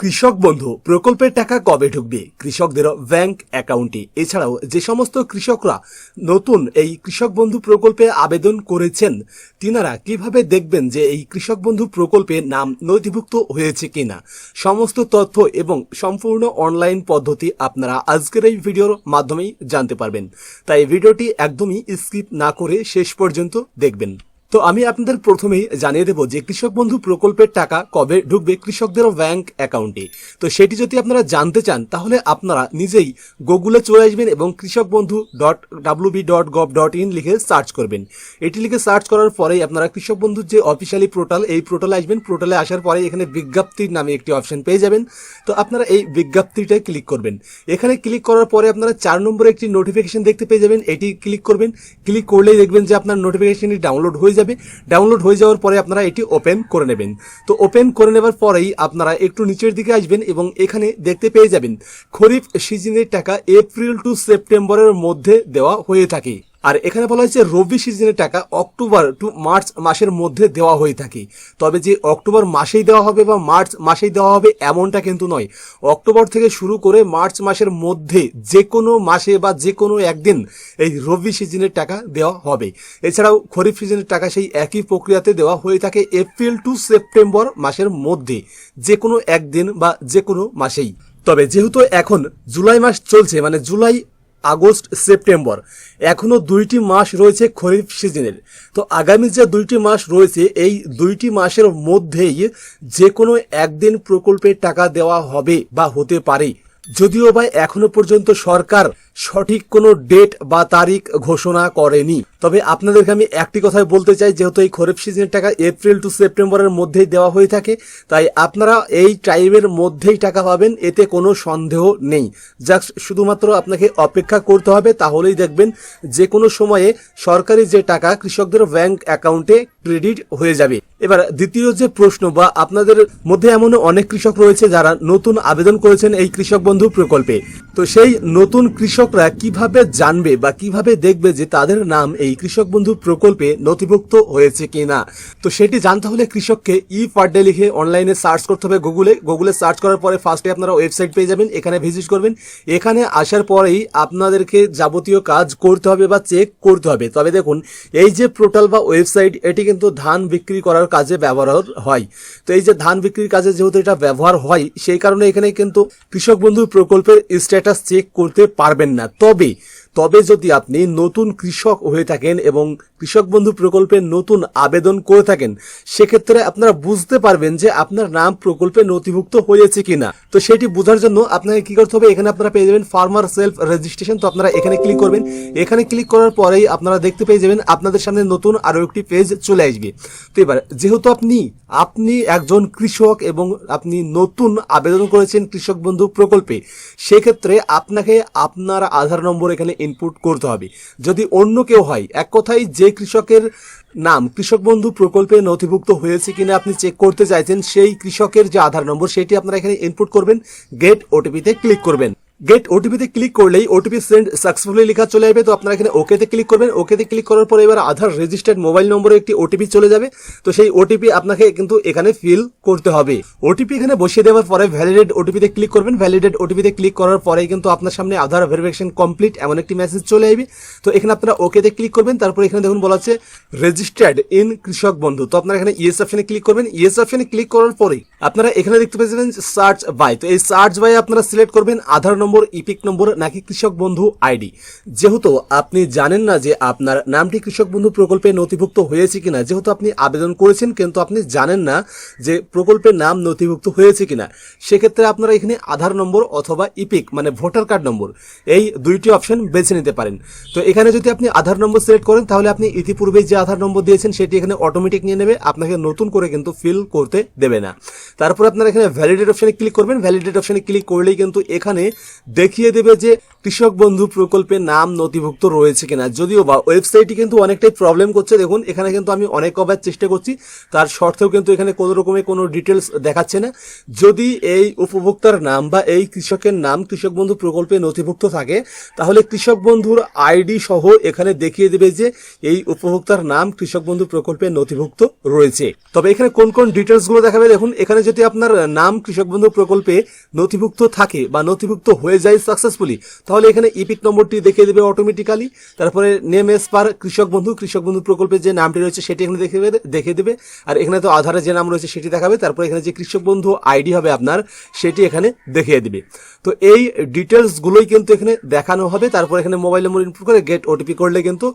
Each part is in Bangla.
কৃষক বন্ধু, প্রকল্পের টাকা কবে ঢুকবে? কৃষকদের ব্যাংক অ্যাকাউন্টে। এছাড়াও যে সমস্ত কৃষকরা নতুন এই কৃষক বন্ধু প্রকল্পে আবেদন করেছেন, তিনারা কীভাবে দেখবেন যে এই কৃষক বন্ধু প্রকল্পে নাম নথিভুক্ত হয়েছে কিনা? সমস্ত তথ্য এবং সম্পূর্ণ অনলাইন পদ্ধতি আপনারা আজকের এই ভিডিওর মাধ্যমেই জানতে পারবেন। তাই ভিডিওটি একদমই স্কিপ না করে শেষ পর্যন্ত দেখবেন। তো আমি আপনাদের প্রথমেই জানিয়ে দেবো যে কৃষক বন্ধু প্রকল্পের টাকা কবে ঢুকবে কৃষকদের ব্যাংক অ্যাকাউন্টে। তো সেটি যদি আপনারা জানতে চান, তাহলে আপনারা নিজেই গুগলে চলে আসবেন এবং Krishak Bandhu dot WB dot gov dot in লিখে সার্চ করবেন। এটি লিখে সার্চ করার পরেই আপনারা কৃষক বন্ধুর যে অফিসিয়ালি পোর্টাল, এই পোর্টালে আসবেন। পোর্টালে আসার পরে এখানে বিজ্ঞপ্তির নামে একটি অপশন পেয়ে যাবেন। তো আপনারা এই বিজ্ঞপ্তিটায় ক্লিক করবেন। এখানে ক্লিক করার পরে আপনারা চার নম্বরে একটি নোটিফিকেশন দেখতে পেয়ে যাবেন। এটি ক্লিক করবেন। ক্লিক করলেই দেখবেন যে আপনার নোটিফিকেশনটি ডাউনলোড হয়ে যাবে। ডাউনলোড হয়ে যাওয়ার পরে আপনারা এটি ওপেন করে নেবেন। তো ওপেন করে নেবার পরেই আপনারা একটু নিচের দিকে আসবেন এবং এখানে দেখতে পেয়ে যাবেন, খরিফ সিজনের টাকা এপ্রিল টু সেপ্টেম্বরের মধ্যে দেওয়া হয়ে থাকে। আর এখানে বলা হয়েছে রবি সিজনের টাকা অক্টোবর টু মার্চ মাসের মধ্যে দেওয়া হয়ে থাকে। তবে যে অক্টোবর মাসেই দেওয়া হবে বা মার্চ মাসেই দেওয়া হবে এমনটা কিন্তু নয়। অক্টোবর থেকে শুরু করে মার্চ মাসের মধ্যে যে কোনো মাসে বা যে কোনো একদিন এই রবি সিজনের টাকা দেওয়া হবে। এছাড়াও খরিফ সিজনের টাকা সেই একই প্রক্রিয়াতে দেওয়া হয়ে থাকে এপ্রিল টু সেপ্টেম্বর মাসের মধ্যে যে কোনো একদিন বা যে কোনো মাসেই। তবে যেহেতু এখন জুলাই মাস চলছে মানে জুলাই আগস্ট, সেপ্টেম্বর। এখনও দুইটি মাস রয়েছে খরিফ সিজনের। তো আগামী যে দুইটি মাস রয়েছে, এই দুইটি মাসের মধ্যেই যে কোনো একদিন প্রকল্পের টাকা দেওয়া হবে বা হতে পারে। যদিও বা এখনও পর্যন্ত সরকার সঠিক কোনো ডেট বা তারিখ ঘোষণা করেনি। তবে আপনাদেরকে আমি একটি কথাই বলতে চাই, যেহেতু এই খরিফ সিজনের টাকা এপ্রিল টু সেপ্টেম্বরের মধ্যেই দেওয়া হয়ে থাকে, তাই আপনারা এই টাইমের মধ্যেই টাকা পাবেন, এতে কোনো সন্দেহ নেই। জাস্ট শুধুমাত্র আপনাকে অপেক্ষা করতে হবে, তাহলেই দেখবেন যে কোনো সময়ে সরকারি যে টাকা কৃষকদের ব্যাংক অ্যাকাউন্টে ক্রেডিট হয়ে যাবে। এবার দ্বিতীয় যে প্রশ্ন, বা আপনাদের মধ্যে এমন অনেক কৃষক রয়েছে যারা নতুন আবেদন করেছেন এই কৃষক বন্ধু প্রকল্পে। তো সেই নতুন কৃষকরা কীভাবে জানবে বা কীভাবে দেখবে যে তাদের নাম এই কৃষক বন্ধু প্রকল্পে নথিভুক্ত হয়েছে কিনা? তো সেটি জানতে হলে কৃষককে ই পার্ডে লিখে অনলাইনে সার্চ করতে হবে গুগলে। গুগলে সার্চ করার পরে ফার্স্টে আপনারা ওয়েবসাইট পেয়ে যাবেন, এখানে ভিজিট করবেন। এখানে আসার পরেই আপনাদেরকে যাবতীয় কাজ করতে হবে বা চেক করতে হবে। তবে দেখুন, এই যে পোর্টাল বা ওয়েবসাইট, এটি কিন্তু ধান বিক্রি করার কাজে ব্যবহার হয়। তো এই যে ধান বিক্রির কাজে যেহেতু এটা ব্যবহার হয়, সেই কারণে এখানে কিন্তু কৃষক বন্ধু প্রকল্পের স্ট্যাটাস চেক করতে পারবেন না। তবে তবে যদি আপনি নতুন কৃষক হয়ে থাকেন এবং কৃষক বন্ধু প্রকল্পে নতুন আবেদন করে থাকেন, সেক্ষেত্রে আপনারা বুঝতে পারবেন যে আপনার নাম প্রকল্পে নথিভুক্ত হয়েছে কিনা। তো সেটি বোঝার জন্য আপনাকে কি করতে হবে? এখানে আপনারা পেয়ে যাবেন ফার্মার সেলফ রেজিস্ট্রেশন তো আপনারা এখানে ক্লিক করবেন। এখানে ক্লিক করার পরেই আপনারা দেখতে পেয়ে যাবেন আপনাদের সামনে নতুন আরও একটি পেজ চলে আসবে। তো এবার, যেহেতু আপনি আপনি একজন কৃষক এবং আপনি নতুন আবেদন করেছেন কৃষক বন্ধু প্রকল্পে, সেক্ষেত্রে আপনাকে আপনার আধার নম্বর এখানে ইনপুট করতে হবে। যদি অন্য কেউ হয়, এক কথায় যে কৃষকের নাম, কৃষক বন্ধু প্রকল্পে নথিভুক্ত হয়েছে কিনা আপনি চেক করতে চাইছেন, সেই কৃষকের যে আধার নম্বর, সেটি আপনারা এখানে ইনপুট করবেন গেট ওটিপিতে ক্লিক করবেন। গেট ওটিপিতে ক্লিক করলেই ওটিপি সেন্ড সাকসেসফুলি লেখা চলে যাবে তো আপনারা এখানে ওকেতে ক্লিক করবেন। ওকেতে ক্লিক করার পরে এবার আধার রেজিস্টার্ড মোবাইল নম্বরে একটি ওটিপি চলে যাবে। তো সেই ওটিপি আপনাকে কিন্তু এখানে ফিল করতে হবে। ওটিপি এখানে বসিয়ে দেওয়ার পরে ভ্যালিডেট ওটিপিতে ক্লিক করবেন। ভ্যালিডেট ওটিপিতে ক্লিক করার পরেই কিন্তু আপনার সামনে আধার ভেরিফিকেশন কমপ্লিট এমন একটি মেসেজ চলে আসবে। তো এখানে আপনারা ওকেতে ক্লিক করবেন। তারপর এখানে দেখুন বলা হচ্ছে রেজিস্টার্ড ইন কৃষক বন্ধু। তো আপনারা এখানে ইয়েস অপশনে ক্লিক করবেন। ইয়েস অপশনে ক্লিক করার পরেই আপনারা এখানে দেখতে পেয়েছিলেন সার্চ বাই তো এই সার্চ বাই আপনারা সিলেক্ট করবেন। আধার নম্বর ইপিক নম্বর, নাকি কৃষক বন্ধু আইডি? যেহেতু আপনি জানেন না যে আপনার নামটি কৃষক বন্ধু প্রকল্পে নথিভুক্ত হয়েছে কিনা, যেহেতু আপনি আবেদন করেছেন, কিন্তু আপনি জানেন না যে প্রকল্পের নাম নথিভুক্ত হয়েছে কিনা, সেক্ষেত্রে আপনারা এখানে আধার নম্বর অথবা ইপিক মানে ভোটার কার্ড নম্বর, এই দুইটি অপশন বেছে নিতে পারেন। তো এখানে যদি আপনি আধার নম্বর সিলেক্ট করেন, তাহলে আপনি ইতিপূর্বে যে আধার নম্বর দিয়েছেন, সেটি এখানে অটোমেটিক নিয়ে নেবে, আপনাকে নতুন করে কিন্তু ফিল করতে দেবে না। তারপর আপনারা এখানে ভ্যালিডেট অপশনে ক্লিক করবেন। ভ্যালিডেট অপশনে ক্লিক করলেই কিন্তু এখানে দেখিয়ে দেবে যে কৃষক বন্ধু প্রকল্পে নাম নথিভুক্ত রয়েছে কিনা। যদিও বা ওয়েবসাইটটি কিন্তু অনেকটাই প্রবলেম করছে। দেখুন, এখানে কিন্তু আমি অনেক কবার চেষ্টা করছি। তার সত্ত্বেও কিন্তু এখানে কোনো রকমের কোনো ডিটেলস দেখাচ্ছে না। যদি এই উপভোক্তার নাম বা এই কৃষকের নাম কৃষক বন্ধু প্রকল্পে নথিভুক্ত থাকে, তাহলে কৃষক বন্ধুর আইডি সহ এখানে দেখিয়ে দেবে যে এই উপভোক্তার নাম কৃষক বন্ধু প্রকল্পে নথিভুক্ত। রয়েছে। তবে এখানে কোন কোন ডিটেলসগুলো দেখাবে দেখুন, এখানে যদি আপনার নাম, কৃষক বন্ধু প্রকল্পে নথিভুক্ত থাকে বা নথিভুক্ত হয়ে যায় সাকসেসফুলি তাহলে এখানে ইপিক নম্বরটি দেখিয়ে দেবে অটোমেটিক্যালি তারপরে নেম এস পার কৃষক বন্ধু কৃষক বন্ধু প্রকল্পের যে নামটি রয়েছে সেটি এখানে দেখে দেখিয়ে দেবে। আর এখানে তো আধারে যে নাম রয়েছে সেটি দেখাবে, তারপরে এখানে যে কৃষক বন্ধু আইডি হবে আপনার, সেটি এখানে দেখিয়ে দেবে। তো এই ডিটেলসগুলোই কিন্তু এখানে দেখানো হবে। তারপর এখানে মোবাইল নম্বর ইনপুট করে গেট ওটিপি করলে কিন্তু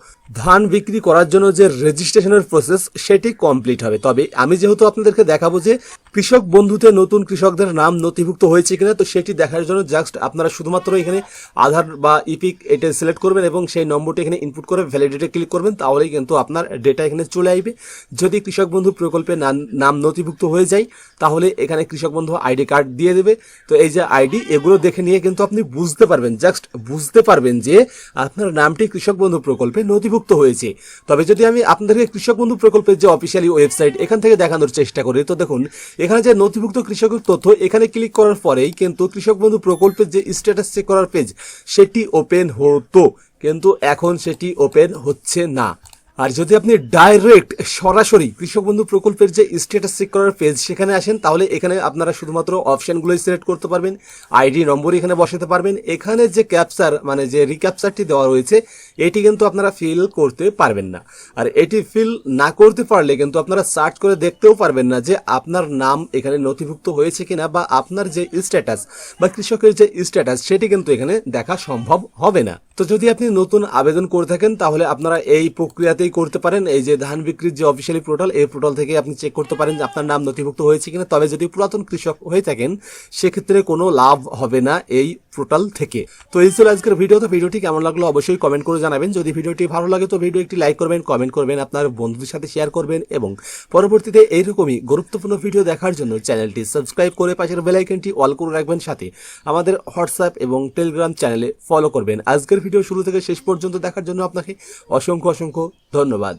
ধান বিক্রি করার জন্য যে রেজিস্ট্রেশনের প্রসেস সেটি কমপ্লিট হবে। তবে আমি যেহেতু আপনাদেরকে দেখাবো যে কৃষক বন্ধুতে নতুন কৃষকদের নাম নথিভুক্ত হয়েছে কিনা, তো সেটি দেখার জন্য জাস্ট আপনারা শুধুমাত্র এখানে আধার বা ইপিক এটা সিলেক্ট করবেন এবং সেই নম্বরটি এখানে ইনপুট করে ভ্যালিডিটি ক্লিক করবেন, তাহলেই কিন্তু আপনার ডেটা এখানে চলে আসবে। যদি কৃষক বন্ধু প্রকল্পে নাম- নথিভুক্ত হয়ে যায়, তাহলে এখানে কৃষক বন্ধু আইডি কার্ড দিয়ে দেবে। তো এই যে আইডি, এগুলো দেখে নিয়ে কিন্তু আপনি বুঝতে পারবেন, জাস্ট বুঝতে পারবেন যে আপনার নামটি কৃষক বন্ধু প্রকল্পে নথিভুক্ত হয়েছে। তবে যদি আমি আপনাদেরকে কৃষক বন্ধু প্রকল্পের যে অফিসিয়ালি ওয়েবসাইট এখান থেকে দেখানোর চেষ্টা করি। তো দেখুন, এখানে যে নথিভুক্ত কৃষকের তথ্য, এখানে ক্লিক করার পরেই কিন্তু কৃষক বন্ধু প্রকল্পের যে স্ট্যাটাস চেক করার পেজ সেটি ওপেন হতো। কিন্তু এখন সেটি ওপেন হচ্ছে না। আর যদি আপনি ডাইরেক্ট সরাসরি কৃষক বন্ধু প্রকল্পের যে স্ট্যাটাস চেক করার পেজ সেখানে আসেন, তাহলে এখানে আপনারা শুধুমাত্র অপশনগুলোই সিলেক্ট করতে পারবেন। আইডি নম্বর এখানে বসাতে পারবেন। এখানে যে ক্যাপচার মানে যে রিক্যাপচারটি দেওয়া রয়েছে, এটি কিন্তু আপনারা ফিল করতে পারবেন না। আর এটি ফিল না করতে পারলে কিন্তু আপনারা সার্চ করে দেখতেও পারবেন না যে আপনার নাম এখানে নথিভুক্ত হয়েছে কিনা বা আপনার যে স্ট্যাটাস বা কৃষকের যে স্ট্যাটাস সেটি কিন্তু এখানে দেখা সম্ভব হবে না। তো যদি আপনি নতুন আবেদন করে থাকেন, তাহলে আপনারা এই প্রক্রিয়াতেই করতে পারেন। এই যে ধান বিক্রির যে অফিসিয়ালি পোর্টাল এই পোর্টাল থেকে আপনি চেক করতে পারেন যে আপনার নাম নথিভুক্ত হয়েছে কিনা। তবে যদি পুরাতন কৃষক হয়ে থাকেন, সেক্ষেত্রে কোনো লাভ হবে না এই পোর্টাল থেকে। তো এই ছিল আজকের ভিডিও তো ভিডিওটি কেমন লাগল অবশ্যই কমেন্ট করে জানাবেন। যদি ভিডিওটি ভালো লাগে তো ভিডিও একটি লাইক করবেন কমেন্ট করবেন, আপনার বন্ধুদের সাথে শেয়ার করবেন এবং পরবর্তীতে এইরকমই গুরুত্বপূর্ণ ভিডিও দেখার জন্য চ্যানেলটি সাবস্ক্রাইব করে পাশের বেল আইকনটি অল করে রাখবেন। সাথে আমাদের হোয়াটসঅ্যাপ এবং টেলিগ্রাম চ্যানেলে ফলো করবেন। আজকের ভিডিও শুরু থেকে শেষ পর্যন্ত দেখার জন্য আপনাকে অসংখ্য অসংখ্য ধন্যবাদ